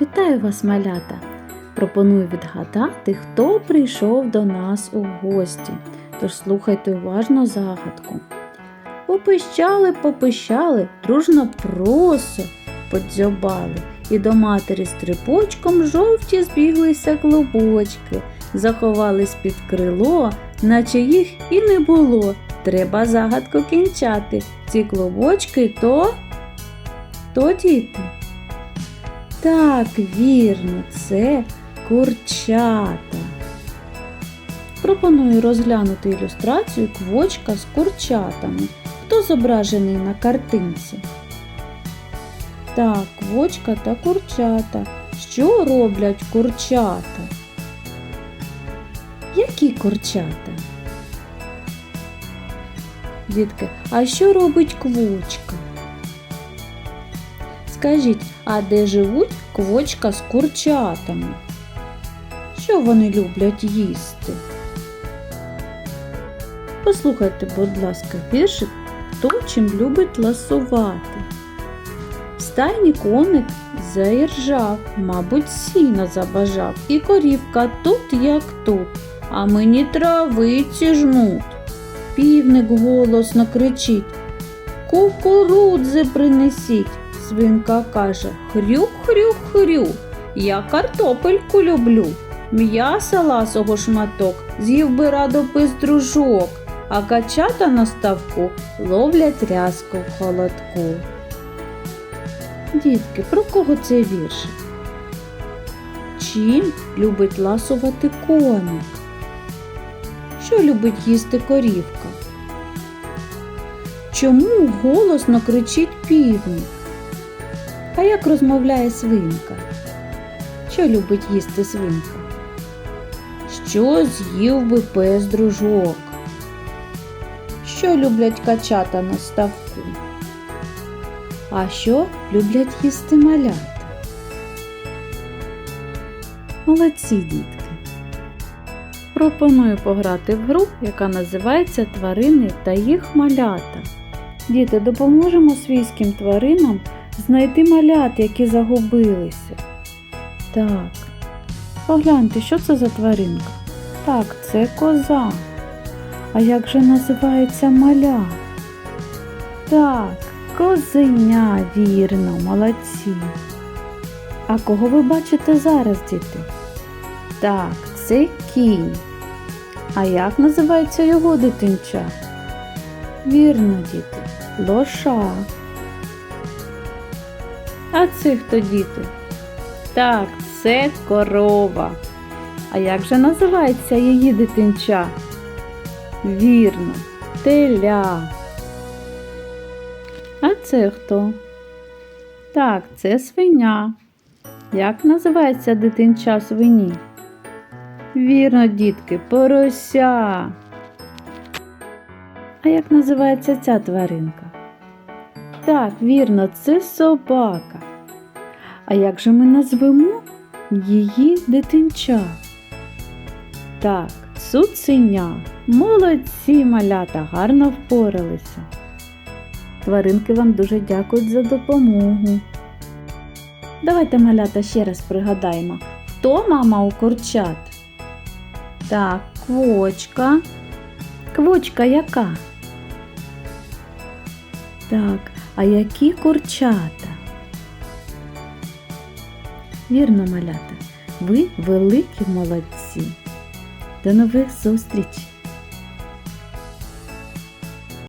Вітаю вас, малята! Пропоную відгадати, хто прийшов до нас у гості. Тож слухайте уважно загадку. Попищали, попищали, дружно просо подзьобали, і до матері з трипочком жовті збіглися клубочки, заховались під крило, наче їх і не було. Треба загадку кінчати. Ці клубочки то, то діти. Так, вірно, це курчата. Пропоную розглянути ілюстрацію квочка з курчатами. Хто зображений на картинці? Так, квочка та курчата. Що роблять курчата? Які курчата? Дітки, а що робить квочка? Скажіть, а де живуть квочка з курчатами? Що вони люблять їсти? Послухайте, будь ласка, віршик, хто чим любить ласувати. В стайні коник заіржав, мабуть, сіна забажав, і корівка тут, як тут, а мені травиці жмуть. Півник голосно кричить Кукурудзи принесіть. Свинка каже Хрюк-хрюк-хрю, я картопельку люблю. М'яса ласого шматок з'їв би радо без дружок, а качата на ставку ловлять рязку в холодку. Дітки, про кого це вірш? Чим любить ласувати коник? Що любить їсти корівка? Чому голосно кричить півник? А як розмовляє свинка? Що любить їсти свинка? Що з'їв би пес дружок? Що люблять качата на ставку? А що люблять їсти малята? Молодці дітки! Пропоную пограти в гру, яка називається Тварини та їх малята. Діти, допоможемо свійським тваринам знайти малят, які загубилися. Так. Погляньте, що це за тваринка? Так, це коза. А як же називається маля? Так, козеня, вірно, молодці. А кого ви бачите зараз, діти? Так, це кінь. А як називається його дитинча? Вірно, діти, лоша. А це хто діти? Так, це корова. А як же називається її дитинча? Вірно, теля. А це хто? Так, це свиня. Як називається дитинча свині? Вірно, дітки, порося. А як називається ця тваринка? Так, вірно, це собака. А як же ми назвемо її дитинча? Так, цуценя. Молодці малята, гарно впоралися. Тваринки вам дуже дякують за допомогу. Давайте малята ще раз пригадаємо, хто мама у курчат? Так, квочка. Квочка яка? Так, а які курчата? Вірно, малята, ви великі молодці. До нових зустрічей!